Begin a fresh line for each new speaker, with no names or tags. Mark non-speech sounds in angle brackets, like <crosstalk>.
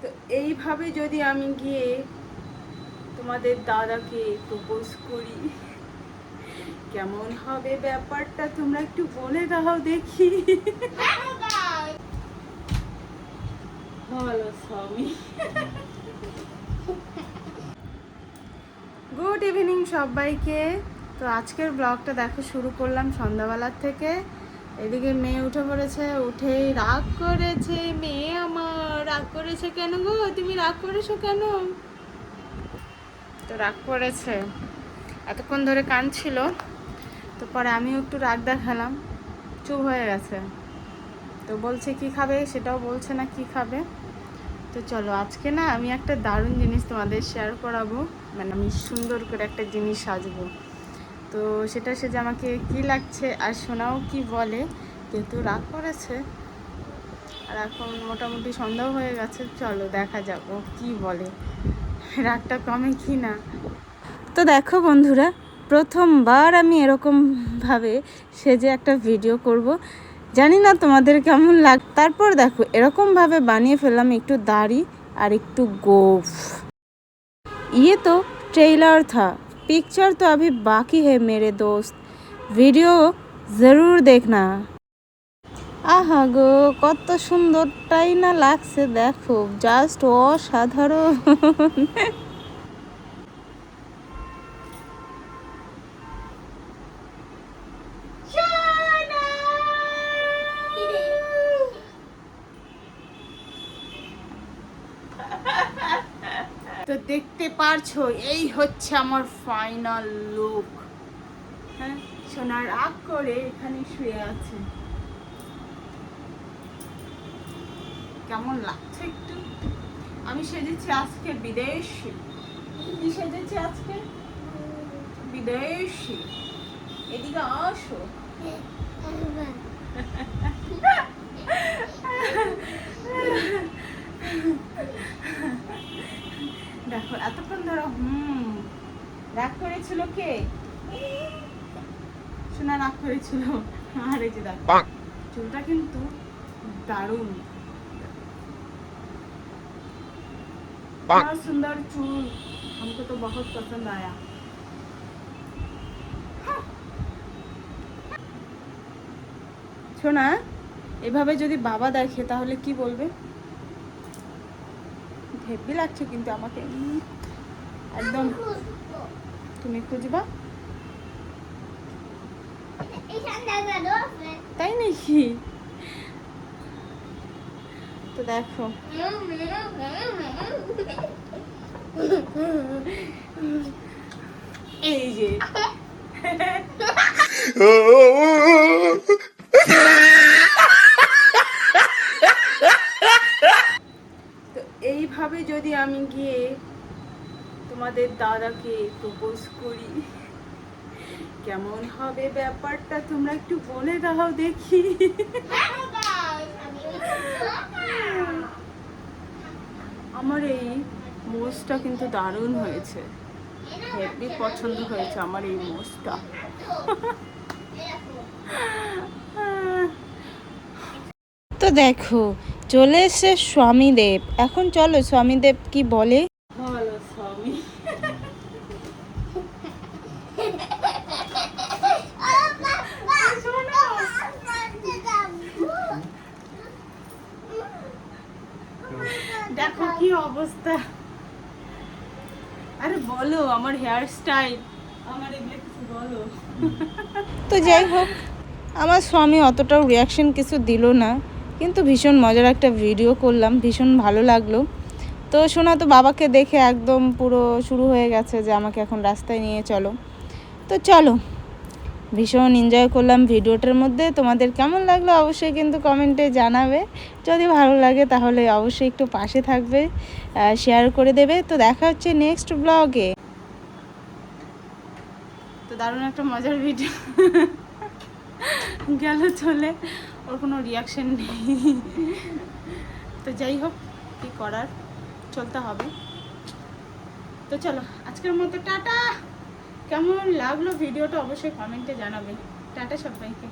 তো এইভাবে যদি আমি গিয়ে তোমাদের দাদাকে প্রপোজ করি, কেমন হবে ব্যাপারটা তোমরা একটু বলে দাও দেখি। ভালো স্বামী। গুড ইভিনিং সবাইকে। তো আজকের ব্লগটা দেখো শুরু করলাম সন্ধ্যাবেলার থেকে। এদিকে মেয়ে উঠে পড়েছে, উঠেই রাগ করেছে, মেয়ে আমার। রাগ করেছে কেন গো? তুমি রাগ করেছ কেন? তো রাগ করেছে। এতক্ষণ ধরে কাঁদছিল, তো পরে আমিও একটু রাগ দেখালাম। চুপ হয়ে গেছে। তো বলছে কি খাবে? সেটাও বলছে না কি খাবে। তো চলো, আজকে না আমি একটা দারুণ জিনিস তোমাদের শেয়ার করাবো। মানে আমি সুন্দর করে একটা জিনিস সাজবো। তো সেটা সে যে আমাকে কি লাগছে আর শোনাও কি বলে, কিন্তু রাগ করেছে। আর এখন মোটামুটি সন্দেহ হয়ে গেছে, চলো দেখা যাক ও কী বলে। রাগটা কমে কি না। তো দেখো বন্ধুরা, প্রথমবার আমি এরকমভাবে সেজে একটা ভিডিও করব। জানি না তোমাদের কেমন লাগ, তারপর দেখো এরকমভাবে বানিয়ে ফেললাম একটু দাড়ি আর একটু গোফ। ইয়ে তো ট্রেইলার থা। पिक्चर तो अभी बाकी है मेरे दोस्त ভিডিও জরুর দেখনা আহা গো কত সুন্দরটাই না লাগছে দেখো জাস্ট অসাধারণ তো দেখতে পারছ, এই হচ্ছে আমার ফাইনাল লুক হ্যাঁ সোনার রাগ করে এখানে শুয়ে আছে। কেমন লাগছে একটু? আমি সেজেছি আজকে বিদেশি। কি সেজেছি আজকে? বিদেশি। এদিকে আসো দেখো এতক্ষণ ধরো হুম রাগ করেছিল কে শোনা রাগ করেছিল আর এই যে দেখো চুলটা কিন্তু দারুণ बहुत सुंदर चूल हमको तो बहुत पसंद आया শোনা এভাবে যদি বাবা দেখে তাহলে কি বলবে হেভি লাগছে কিন্তু আমাকে উম, একদম। তুমি খুঁজবা? তাই নাকি? তো দেখো। এই যে। তো এইভাবে যদি আমি গিয়ে তোমাদের দাদাকে প্রপোজ করি। কেমন হবে ব্যাপারটা তোমরা একটু বলে দাও দেখি। আমার এই মোজটা কিন্তু দারুণ হয়েছে। হেভি পছন্দ হয়েছে আমার এই মোজটা তো দেখো, চলে এসে স্বামীদেব। এখন চলো স্বামীদেব কি বলে ভালো স্বামী দেখো কি অবস্থা। আরে বলো, আমার হেয়ার স্টাইল আমার এগুলো কিছু বলো। তো যাই হোক, আমার স্বামী অতটাও রিয়াকশন কিছু দিল না, কিন্তু ভীষণ মজার একটা ভিডিও করলাম, ভীষণ ভালো লাগল। তো শোনা তো বাবাকে দেখে একদম পুরো শুরু হয়ে গেছে যে আমাকে এখন রাস্তায় নিয়ে চলো। তো চলো ভীষণ এনজয় করলাম ভিডিওটার মধ্যে। তোমাদের কেমন লাগল অবশ্যই কিন্তু কমেন্টে জানাবে। যদি ভালো লাগে তাহলে অবশ্যই একটু পাশে থাকবে শেয়ার করে দেবে। তো দেখা হচ্ছে নেক্সট ব্লগে তো দারুণ একটা মজার ভিডিও <laughs> গেল চলে, ওর কোনো রিয়াকশন নেই। তো যাই হোক, কী করার? চলতে হবে। তো চলো, আজকের মতো টাটা! কেমন লাগল ভিডিওটা অবশ্যই কমেন্টে জানাবেন। টাটা সবাইকে।